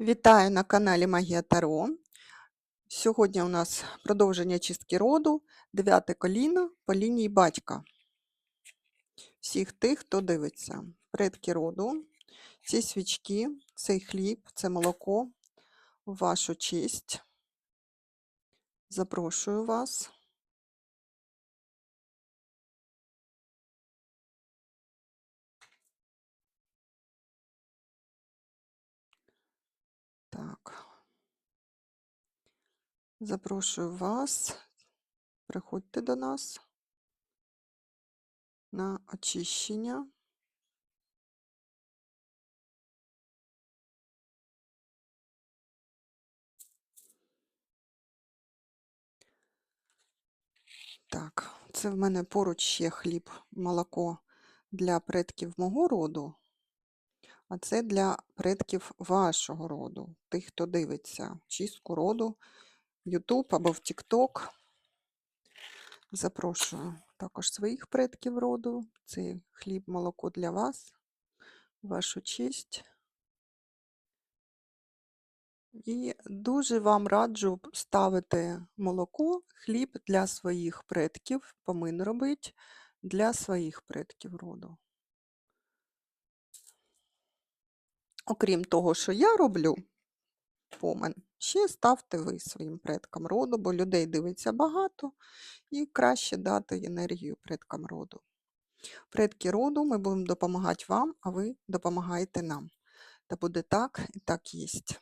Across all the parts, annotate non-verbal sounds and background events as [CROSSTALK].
Вітаю на каналі Магія Таро. Сьогодні у нас продовження чистки роду, дев'яте коліно по лінії батька. Всіх тих, хто дивиться, предки роду, ці свічки, цей хліб, це молоко вашу честь. Запрошую вас. Запрошую вас. Приходьте до нас на очищення. Так, це в мене поруч ще хліб, молоко для предків мого роду, а це для предків вашого роду, тих, хто дивиться чистку роду YouTube або в TikTok. Запрошую також своїх предків роду. Це хліб, молоко для вас, вашу честь. І дуже вам раджу ставити молоко, хліб для своїх предків, помин робить для своїх предків роду. Окрім того, що я роблю помин, ще ставте ви своїм предкам роду, бо людей дивиться багато, і краще дати енергію предкам роду. Предки роду, ми будемо допомагати вам, а ви допомагаєте нам. Та буде так і так єсть.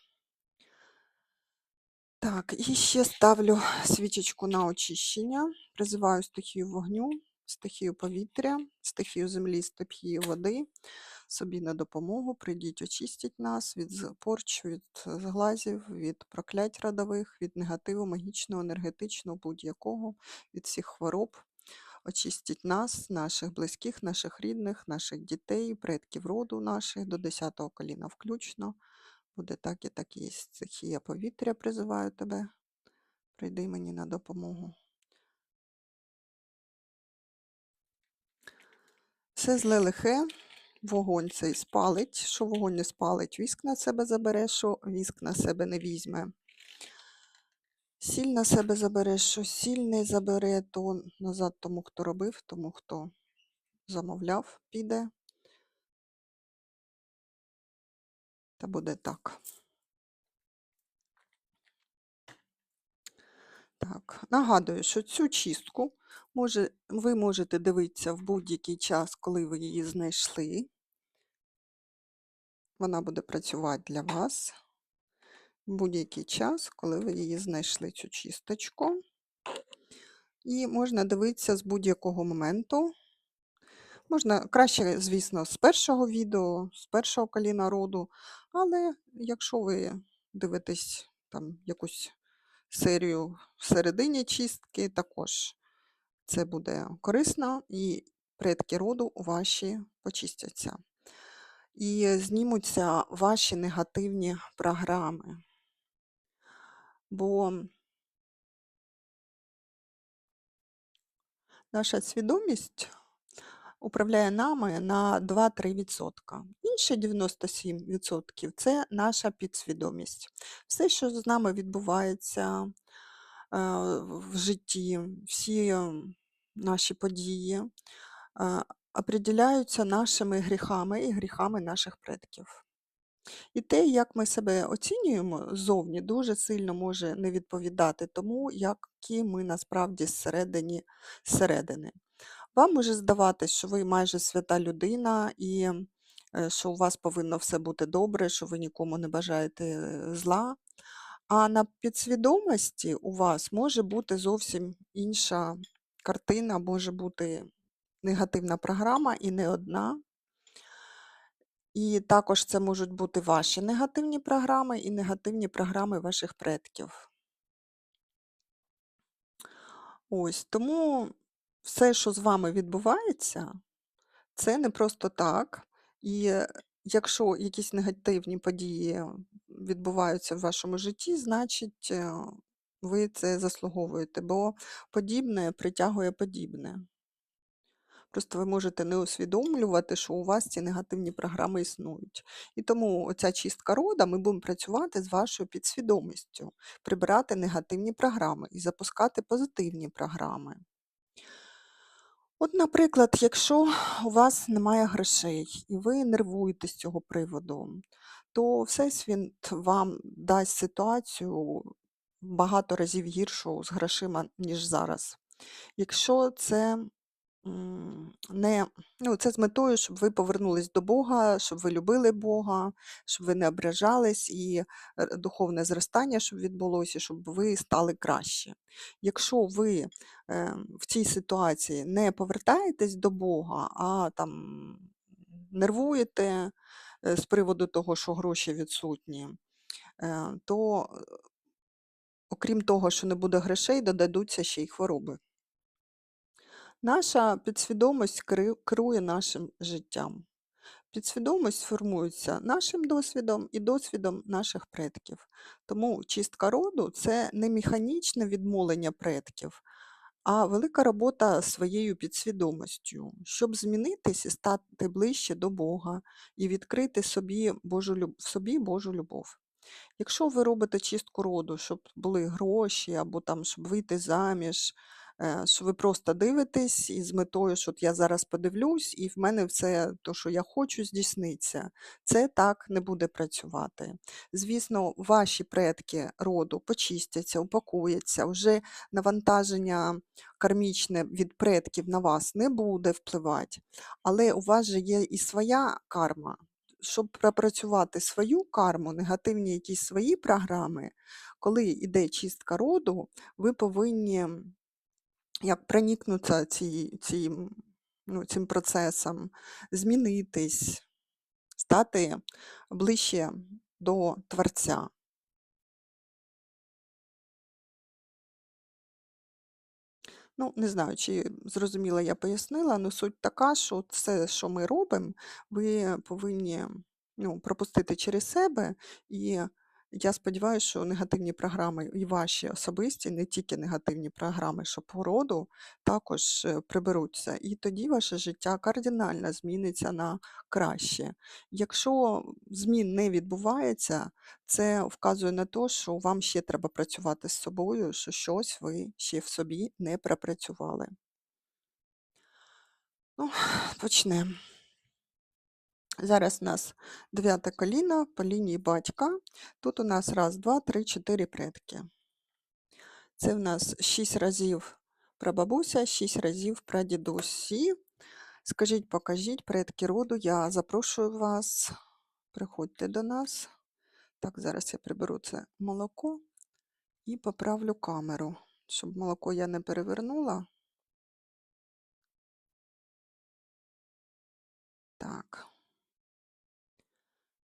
Так, і ще ставлю свічечку на очищення. Призиваю стихію вогню, стихію повітря, стихію землі, стихію води. Собі на допомогу. Прийдіть, очистіть нас від порч, від зглазів, від проклять родових, від негативу, магічного, енергетичного, будь-якого, від всіх хвороб. Очистіть нас, наших близьких, наших рідних, наших дітей, предків роду наших до 10 коліна включно. Буде так і так є. Стихія повітря призиваю тебе. Прийди мені на допомогу. Все зле лихе, вогонь цей спалить. Що вогонь не спалить, віск на себе забере, що віск на себе не візьме. Сіль на себе забере, що сіль не забере, то назад тому, хто робив, тому, хто замовляв, піде. Та буде так. Так, нагадую, що цю чистку може, ви можете дивитися в будь-який час, коли ви її знайшли. Вона буде працювати для вас в будь-який час, коли ви її знайшли, цю чисточку. І можна дивитися з будь-якого моменту. Можна краще, звісно, з першого відео, з першого коліна роду, але якщо ви дивитесь там якусь серію в середині чистки, також це буде корисно, і предки роду ваші почистяться. І знімуться ваші негативні програми. Бо наша свідомість управляє нами на 2-3%. Інші 97% це наша підсвідомість. Все, що з нами відбувається в житті, всі наші події определяються нашими гріхами і гріхами наших предків. І те, як ми себе оцінюємо ззовні, дуже сильно може не відповідати тому, які ми насправді зсередині, зсередини. Вам може здаватись, що ви майже свята людина і е, що у вас повинно все бути добре, що ви нікому не бажаєте е, зла. А на підсвідомості у вас може бути зовсім інша картина, може бути негативна програма і не одна. І також це можуть бути ваші негативні програми і негативні програми ваших предків. Ось тому все, що з вами відбувається, це не просто так. І е, якщо якісь негативні події відбуваються в вашому житті, значить е, ви це заслуговуєте, бо подібне притягує подібне. Просто ви можете не усвідомлювати, що у вас ці негативні програми існують. І тому оця чистка рода, ми будемо працювати з вашою підсвідомістю, прибирати негативні програми і запускати позитивні програми. От, наприклад, якщо у вас немає грошей і ви нервуєте з цього приводу, то Всесвіт вам дасть ситуацію багато разів гіршу з грошима, ніж зараз. Якщо це не, ну, це з метою, щоб ви повернулись до Бога, щоб ви любили Бога, щоб ви не ображались і е, духовне зростання, щоб відбулося, щоб ви стали краще. Якщо ви е, в цій ситуації не повертаєтесь до Бога, а там нервуєте е, з приводу того, що гроші відсутні, е, то окрім того, що не буде грошей, додадуться ще й хвороби. Наша підсвідомість керує нашим життям. Підсвідомість формується нашим досвідом і досвідом наших предків. Тому чистка роду це не механічне відмолення предків, а велика робота своєю підсвідомістю, щоб змінитись і стати ближче до Бога і відкрити собі Божу, собі Божу любов. Якщо ви робите чистку роду, щоб були гроші або там, щоб вийти заміж, що ви просто дивитесь і з метою, що от я зараз подивлюсь, і в мене все то, що я хочу, здійсниться. Це так не буде працювати. Звісно, ваші предки роду почистяться, упакуються, вже навантаження кармічне від предків на вас не буде впливати, але у вас же є і своя карма щоб пропрацювати свою карму, негативні якісь свої програми, коли йде чистка роду, ви повинні як проникнутися ці, ці, ну, цим процесом, змінитись, стати ближче до Творця. Ну, не знаю, чи зрозуміла я пояснила, але суть така, що все, що ми робимо, ви повинні ну, пропустити через себе. І я сподіваюся, що негативні програми і ваші особисті, не тільки негативні програми, що по роду, також е, приберуться. І тоді ваше життя кардинально зміниться на краще. Якщо змін не відбувається, це вказує на те, що вам ще треба працювати з собою, що щось ви ще в собі не пропрацювали. Ну, [SIGHS] почнемо. Зараз у нас дев'яте коліно по лінії батька. Тут у нас раз, два, три, чотири предки. Це в нас шість разів прабабуся, шість разів прадідусі. Скажіть, покажіть, предки роду, я запрошую вас, приходьте до нас. Так, зараз я приберу це молоко і поправлю камеру, щоб молоко я не перевернула. Так.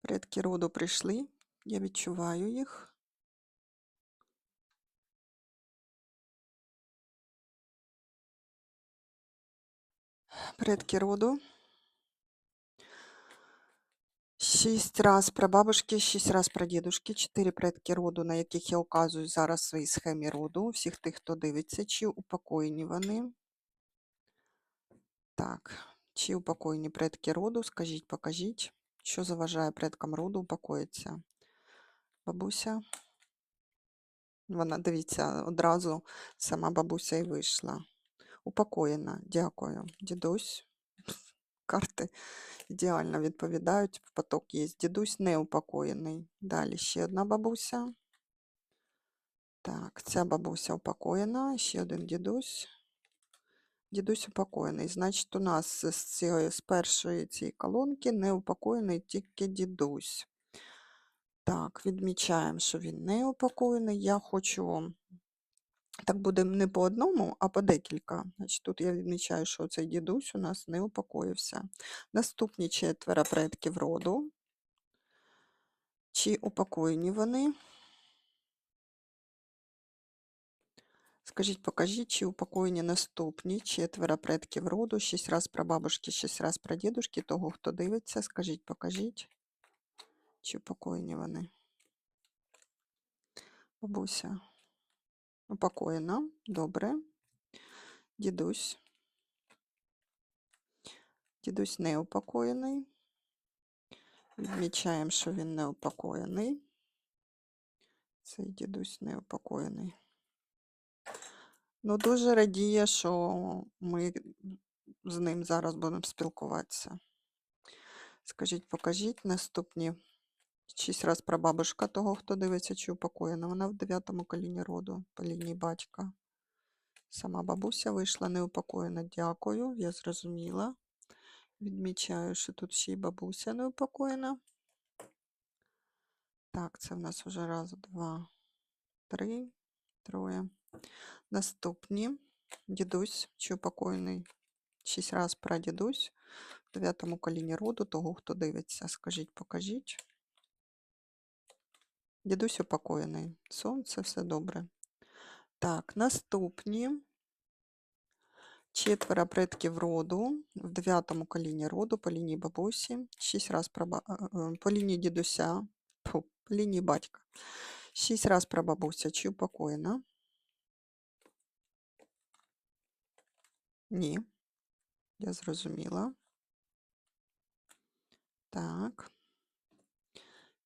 Предки роду прийшли, я відчуваю їх. Предки роду. Шість раз прабабушки, шість раз прадідушки, чотири предки роду, на яких я указую зараз в своїй схемі роду. Всіх тих, хто дивиться, чи упокоєні вони. Так, чи упокоєні предки роду, скажіть, покажіть, що заважає предкам роду упокоїтися. Бабуся. Вона, дивіться, одразу сама бабуся і вийшла. Упокоєна, дякую. Дідусь. [LAUGHS] Карти ідеально відповідають. Поток є. Дідусь неупокоєний. Далі ще одна бабуся. Так, ця бабуся упокоєна, ще один дідусь. Дідусь упокоєний. Значить, у нас з, цієї, з першої цієї колонки не упокоєний тільки дідусь. Так, відмічаємо, що він не упокоєний. Я хочу, так буде не по одному, а по декілька. Значить, Тут я відмічаю, що цей дідусь у нас не упокоївся. Наступні четверо предків роду. Чи упокоєні вони? Скажіть, покажіть, чи упокоєні наступні четверо предків роду, шість раз прабабушки, шість раз прадідушки, того, хто дивиться, скажіть, покажіть, чи упокоєні вони. Бабуся. Упокоєна, добре. Дідусь. Дідусь неупокоєний. Відмічаємо, що він неупокоєний. Цей дідусь неупокоєний. Ну, дуже радіє, що ми з ним зараз будемо спілкуватися. Скажіть, покажіть наступні шість раз прабабушка того, хто дивиться, чи упокоєна. Вона в дев'ятому коліні роду по лінії батька. Сама бабуся вийшла неупокоєна. Дякую, я зрозуміла. Відмічаю, що тут ще й бабуся неупокоєна. Так, це в нас вже раз, два, три, троє. Наступні. Дідусь, чи упокоєний. Шість раз прадідусь в дев'ятому коліні роду, того, хто дивиться. Скажіть, покажіть. Дідусь упокоєний. Сонце, все добре. Так, наступні. Четверо предків роду в дев'ятому коліні роду по лінії бабусі, шість раз праба... е, е, по лінії дідуся, по лінії батька. Шість раз прабабуся, чи упокоєна? Ні. Я зрозуміла. Так.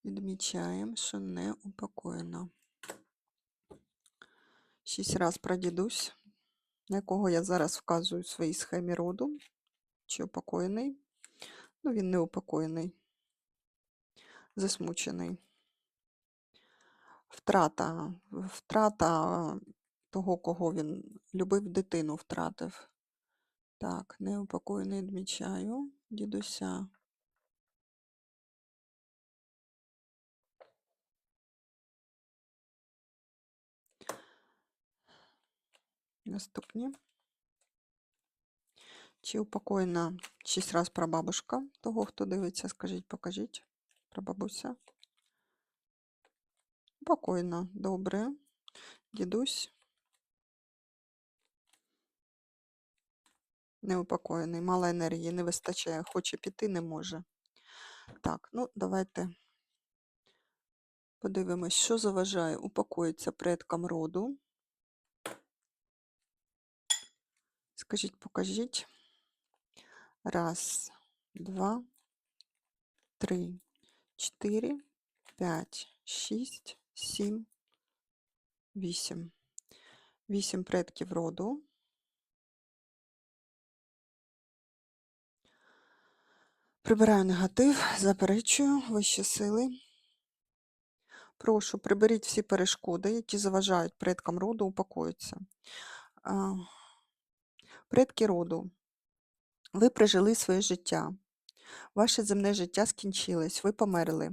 Відмічаємо, що не упокоєна. Шість раз прадідусь, на якого я зараз вказую в своїй схемі роду. Чи упокоєний? Ну, він не упокоєний. Засмучений. Втрата. Втрата того, кого він любив, дитину втратив. Так, неупокоєний відмічаю. Дідуся. Наступні. Чи упокоєна шість раз прабабушка того, хто дивиться, скажіть, покажіть. Прабабуся. Упокоєна, добре. Дідусь. Неупокоєний, мало енергії, не вистачає, хоче піти, не може. Так, ну давайте подивимось, що заважає упокоїться предкам роду. Скажіть, покажіть. Раз, два, три, чотири, п'ять, шість, сім, вісім. Вісім предків роду. Прибираю негатив, заперечую вищі сили. Прошу, приберіть всі перешкоди, які заважають предкам роду, упокоїться. А, Предки роду, ви прожили своє життя. Ваше земне життя скінчилось, ви померли.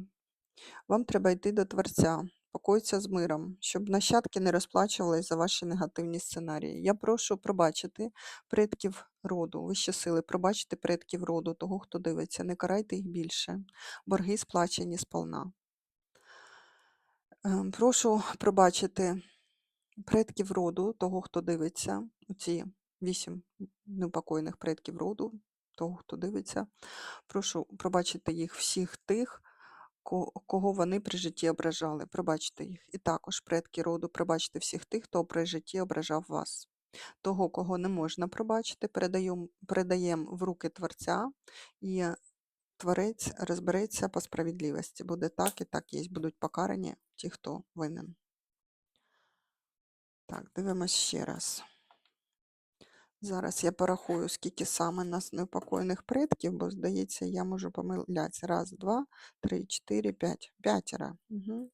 Вам треба йти до Творця, покоїться з миром, щоб нащадки не розплачувались за ваші негативні сценарії. Я прошу пробачити предків роду, вищі сили, пробачити предків роду, того, хто дивиться, не карайте їх більше. Борги сплачені сполна. Ем, Прошу пробачити предків роду, того, хто дивиться, оці вісім неупокоєних предків роду, того, хто дивиться. Прошу пробачити їх всіх тих, кого вони при житті ображали. Пробачте їх. І також предки роду, пробачте всіх тих, хто при житті ображав вас. Того, кого не можна пробачити, передаємо передаєм в руки Творця, і Творець розбереться по справедливості. Буде так і так є. Будуть покарані ті, хто винен. Так, дивимось ще раз. Зараз я порахую, скільки саме нас неупокоєних предків, бо, здається, я можу помилятися. Раз, два, три, чотири, п'ять. П'ятеро. Угу.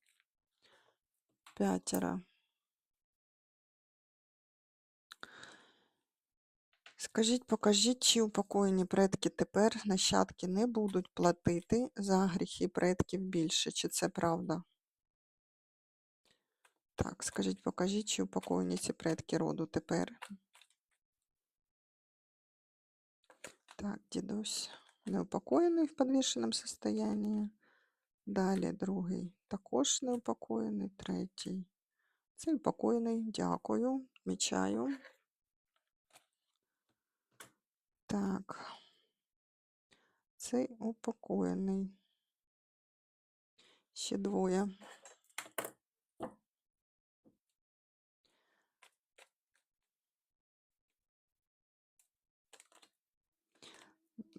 П'ятеро. Скажіть, покажіть, чи упокоєні предки тепер нащадки не будуть платити за гріхи предків більше, чи це правда? Так, скажіть, покажіть, чи упокоєні ці предки роду тепер. Так, дідусь неупокоєний в підвішеному состоянии. Далі другий також неупокоєний, третій. Цей упокоєний, дякую, відмічаю. Так. Цей упокоєний. Ще двоє.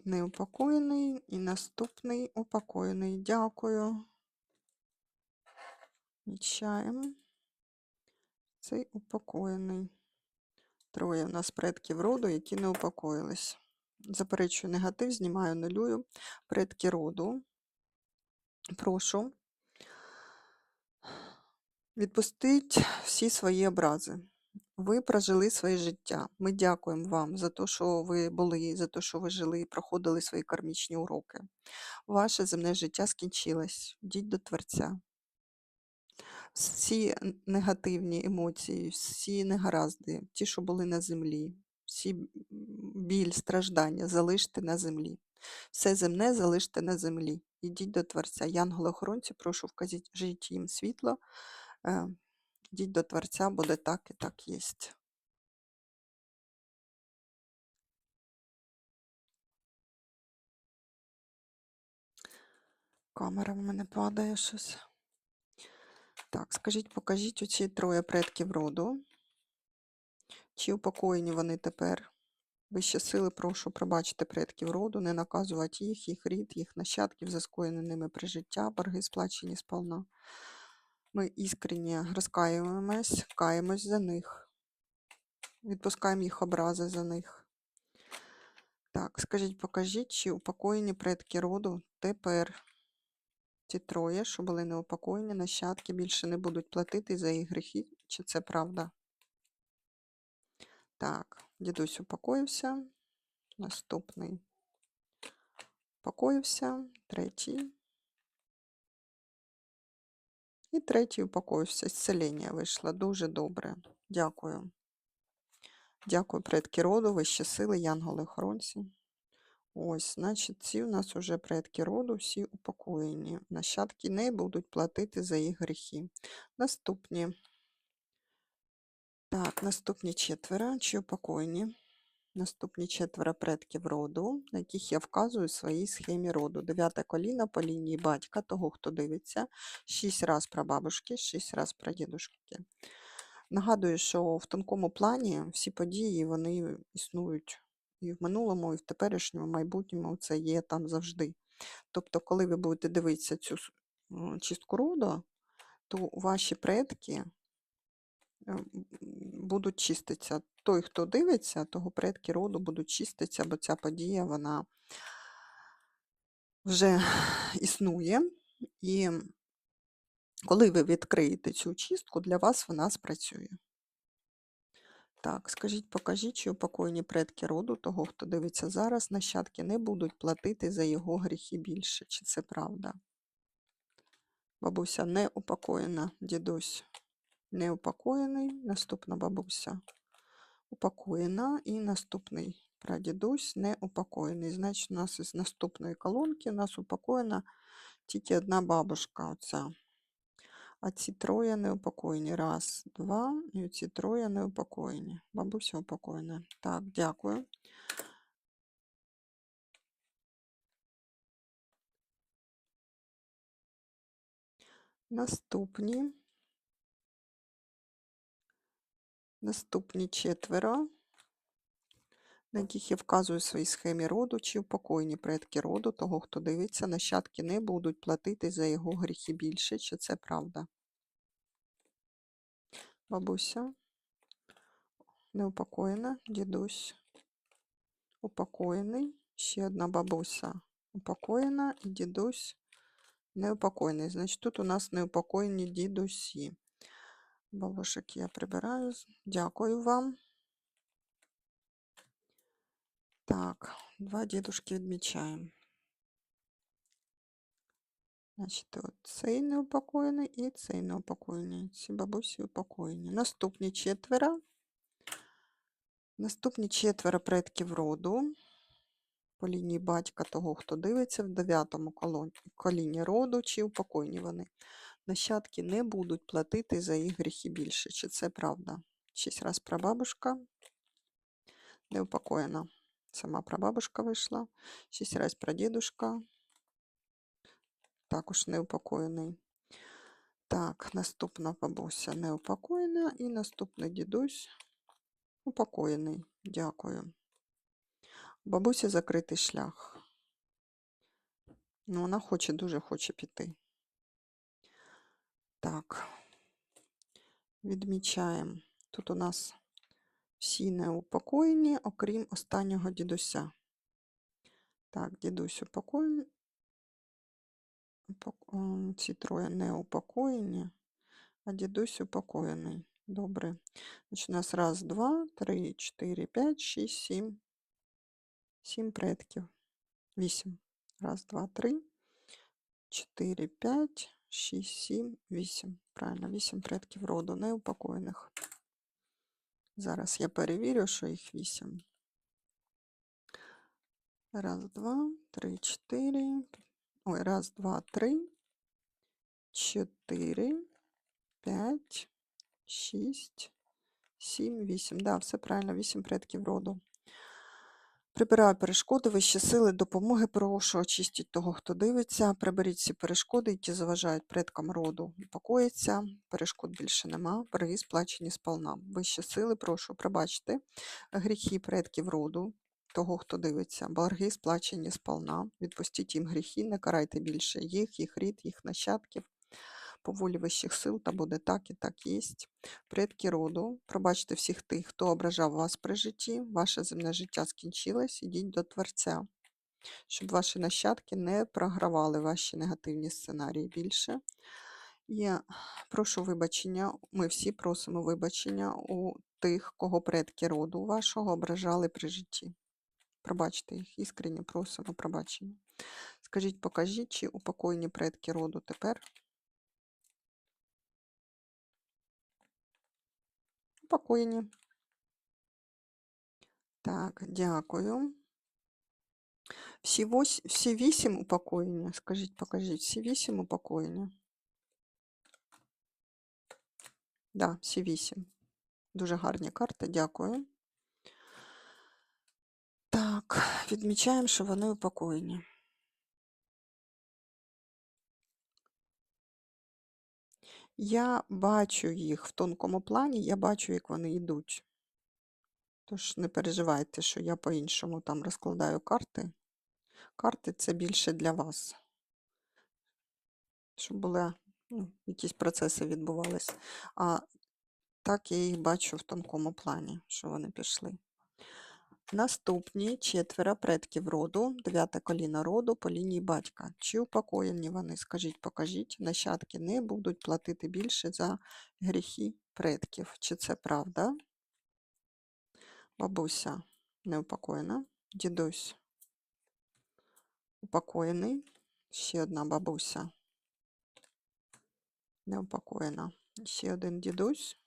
Неупокоєний. І наступний упокоєний. Дякую. Відчаємо. Цей упокоєний. Троє в нас предків роду, які не упокоїлись. Заперечую негатив, знімаю нулюю. Предки роду. Прошу. Відпустіть всі свої образи. Ви прожили своє життя. Ми дякуємо вам за те, що ви були, за те, що ви жили і проходили свої кармічні уроки. Ваше земне життя скінчилось. Йдіть до Творця. Всі негативні емоції, всі негаразди, ті, що були на землі, всі біль, страждання залиште на землі. Все земне залиште на землі. Ідіть до Творця. Янголи-охоронці, прошу вкажіть їм світло. Йдіть до Творця, буде так і так єсть. Камера в мене падає щось. Так, скажіть, покажіть оці троє предків роду. Чи упокоєні вони тепер? Вищі сили, прошу пробачити предків роду, не наказувати їх, їх рід, їх нащадків за скоєне ними прижиття, борги сплачені сповна. Ми іскренні розкаюємось, каємось за них. Відпускаємо їх образи за них. Так, скажіть, покажіть, чи упокоєні предки роду тепер ці троє, що були неупокоєні, нащадки більше не будуть платити за їх гріхи, чи це правда? Так, дідусь упокоївся. Наступний. Упокоївся. Третій. І третій упокоївся. Зцілення вийшло. Дуже добре. Дякую. Дякую, предки роду, вищі сили, янголи-охоронці. Ось, значить, ці у нас уже предки роду, всі упокоєні. Нащадки не будуть платити за їх гріхи. Наступні. Так, наступні четверо, чи упокоєні. Наступні четверо предків роду, на яких я вказую в своїй схемі роду. Дев'яте коліно по лінії батька, того, хто дивиться, шість раз про бабушки, шість раз про дідушки. Нагадую, що в тонкому плані всі події вони існують і в минулому, і в теперішньому, майбутньому це є там завжди. Тобто, коли ви будете дивитися цю чистку роду, то ваші предки будуть чиститися. Той, хто дивиться, того предки роду будуть чиститися, бо ця подія вона вже існує. І коли ви відкриєте цю чистку, для вас вона спрацює. Так, скажіть, покажіть, чи упокоєні предки роду, того, хто дивиться зараз, нащадки не будуть платити за його гріхи більше. Чи це правда? Бабуся не упокоєна, дідусь не упокоєний, наступна бабуся упокоєна і наступний прадідусь не упокоєний. Значить, у нас із наступної колонки у нас упокоєна тільки одна бабушка. Оця. А ці троє неупокоєні. Раз, два, і ці троє неупокоєні. Бабуся упокоєна. Так, дякую. Наступні. Наступні четверо, на яких я вказую в своїй схемі роду, чи упокоєні предки роду, того, хто дивиться, нащадки не будуть платити за його гріхи більше, чи це правда? Бабуся. Неупокоєна, дідусь. Упокоєний, ще одна бабуся. Упокоєна. Дідусь. Неупокоєний. Значить, тут у нас неупокоєні дідусі. Бабушек я прибираю. Дякую вам. Так, два дідушки відмічаємо. Значить, от цей неупокоєний і цей неупокоєний. Ці бабусі упокоєні. Наступні четверо. Наступні четверо предків роду. По лінії батька того, хто дивиться, в дев'ятому коліні роду, чи упокоєні вони. Нащадки не будуть платити за їх гріхи більше. Чи це правда? Шість раз прабабушка неупокоєна. Сама прабабушка вийшла. Шість раз прадідушка. Також неупокоєний. Так, наступна бабуся неупокоєна і наступний дідусь упокоєний. Дякую. У Бабусі закритий шлях. Ну, вона хоче, дуже хоче піти. Так. Відмічаємо. Тут у нас всі неупокоєні, окрім останнього дідуся. Так, дідусь упокоєний. Упок- Ці троє не упокоєні, а дідусь упокоєний. Добре. Значить, у нас раз, два, три, чотири, п'ять, шість, сім. Сім предків. Вісім. Раз, два, три, чотири, п'ять, шість, сім, вісім. Правильно, вісім предків роду неупокоєних. Зараз я перевірю, що їх вісім. Раз, два, три, чотири. Ой, раз, два, три, чотири, п'ять, шість, сім, вісім. Да, все правильно, вісім предків роду. Прибираю перешкоди, вищі сили, допомоги прошу, очистіть того, хто дивиться, приберіть всі перешкоди, які заважають предкам роду упокоїться, перешкод більше нема, борги сплачені сполна. Вищі сили, прошу, пробачте гріхи предків роду, того, хто дивиться, борги сплачені сполна, відпустіть їм гріхи, не карайте більше їх, їх рід, їх нащадків. По сил, та буде так і так єсть. Предки роду, пробачте всіх тих, хто ображав вас при житті, ваше земне життя скінчилось, ідіть до Творця, щоб ваші нащадки не програвали ваші негативні сценарії більше. Я прошу вибачення, ми всі просимо вибачення у тих, кого предки роду вашого ображали при житті. Пробачте їх, іскренні просимо пробачення. Скажіть, покажіть, чи упокоєні предки роду тепер? Упокоєні. Так, дякую. Всі, вось, всі вісім упокоєні. Скажіть, покажіть, всі вісім упокоєні. Да, всі вісім. Дуже гарні карти, дякую. Так, відмічаємо, що вони упокоєні. Я бачу їх в тонкому плані, я бачу, як вони йдуть. Тож не переживайте, що я по-іншому там розкладаю карти. Карти це більше для вас. Щоб були ну, якісь процеси відбувалися. А так я їх бачу в тонкому плані, що вони пішли. Наступні четверо предків роду, дев'яте коліно роду по лінії батька. Чи упокоєні вони? Скажіть, покажіть, нащадки не будуть платити більше за гріхи предків. Чи це правда? Бабуся неупокоєна. Дідусь упокоєний. Ще одна бабуся неупокоєна. Ще один дідусь.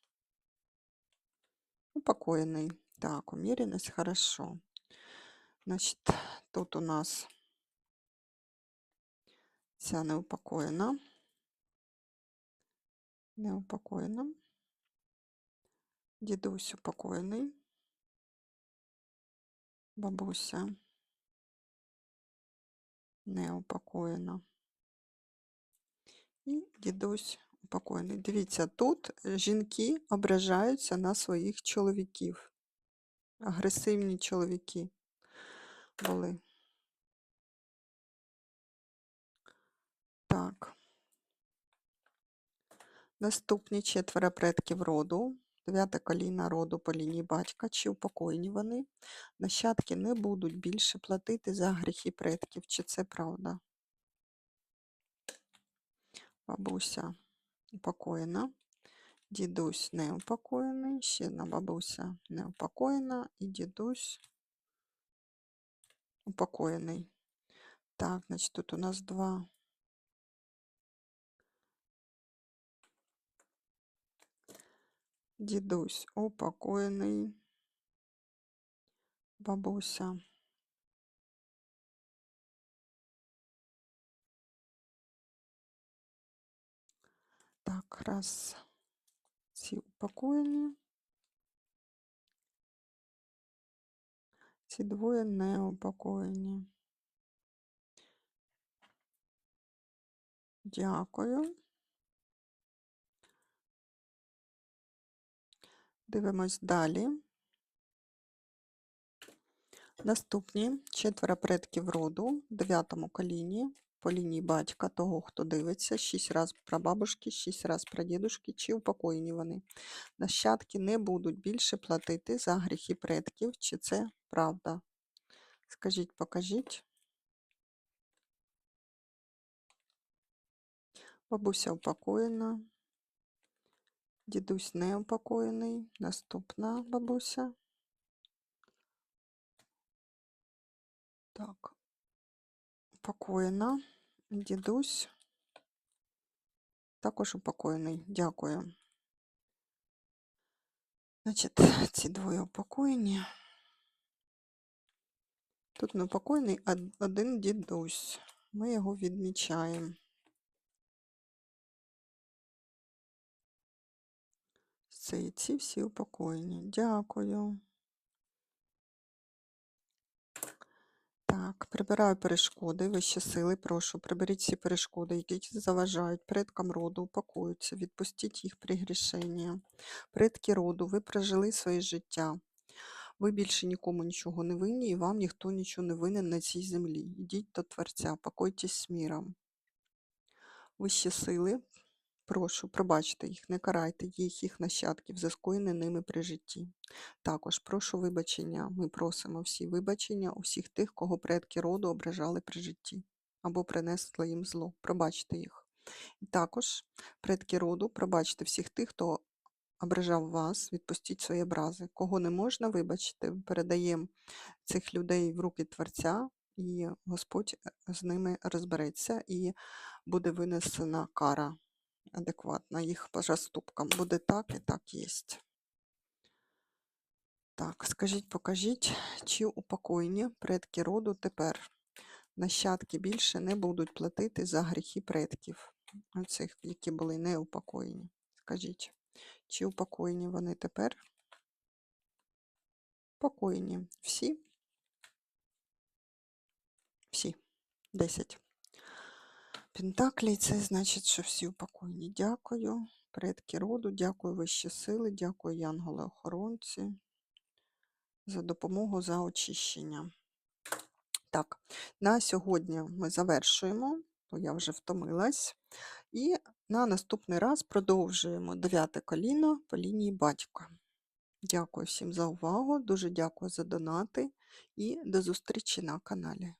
Упокоєний. Так, умеренность, хорошо. Значить, тут у нас ця неупокоєна. Неупокоєна. Дідусь упокоєний. Бабуся неупокоєна. І дідусь упокоєний. Дивіться, тут жінки ображаються на своїх чоловіків. Агресивні чоловіки були. Так. Наступні четверо предків роду. Дев'яте коліна роду по лінії батька. Чи упокоєні вони? Нащадки не будуть більше платити за гріхи предків. Чи це правда? Бабуся упокоєна. Дідусь не упокоєний. Ще одна бабуся не упокоєна. І дідусь упокоєний. Так, значить, тут у нас два. Дідусь упокоєний. Бабуся. Так, раз. Ці упокоєні. Ці двоє не упокоєні. Дякую. Дивимось далі. Наступні четверо предків роду в дев'ятому коліні по лінії батька, того, хто дивиться, 6 раз про бабушки, 6 раз про дідушки, чи упокоєні вони. Нащадки не будуть більше платити за гріхи предків, чи це правда? Скажіть, покажіть. Бабуся упокоєна. Дідусь не упокоєний. Наступна бабуся. Так. Упокоєна. Дідусь. Також упокоєний. Дякую. Значить, ці [LAUGHS] двоє упокоєні. Тут не упокоєний один дідусь. Ми його відмічаємо. Це і ці всі упокоєні. Дякую. Так, прибираю перешкоди, вищі сили, прошу, приберіть всі перешкоди, які заважають предкам роду, упокоються, відпустіть їх пригрішення. Предки роду, ви прожили своє життя. Ви більше нікому нічого не винні, і вам ніхто нічого не винен на цій землі. Йдіть до Творця, покойтесь з міром. Вищі сили, прошу, пробачте їх, не карайте їх, їх нащадків, за скоєне ними при житті. Також прошу вибачення. Ми просимо всі вибачення усіх тих, кого предки роду ображали при житті або принесли їм зло. Пробачте їх. І також предки роду, пробачте всіх тих, хто ображав вас, відпустіть свої образи. Кого не можна вибачити, передаємо цих людей в руки Творця, і Господь з ними розбереться і буде винесена кара адекватна їх по поступкам. Буде так і так єсть. Так, скажіть, покажіть, чи упокоєні предки роду тепер? Нащадки більше не будуть платити за гріхи предків, оцих, які були не упокоєні. Скажіть, чи упокоєні вони тепер? Покоєні. Всі? Всі. Десять. Пентаклі, це значить, що всі упокоєні. Дякую. Предки роду, дякую вищі сили, дякую янголи-охоронці за допомогу за очищення. Так, на сьогодні ми завершуємо, бо я вже втомилась. І на наступний раз продовжуємо дев'яте коліно по лінії батька. Дякую всім за увагу, дуже дякую за донати і до зустрічі на каналі.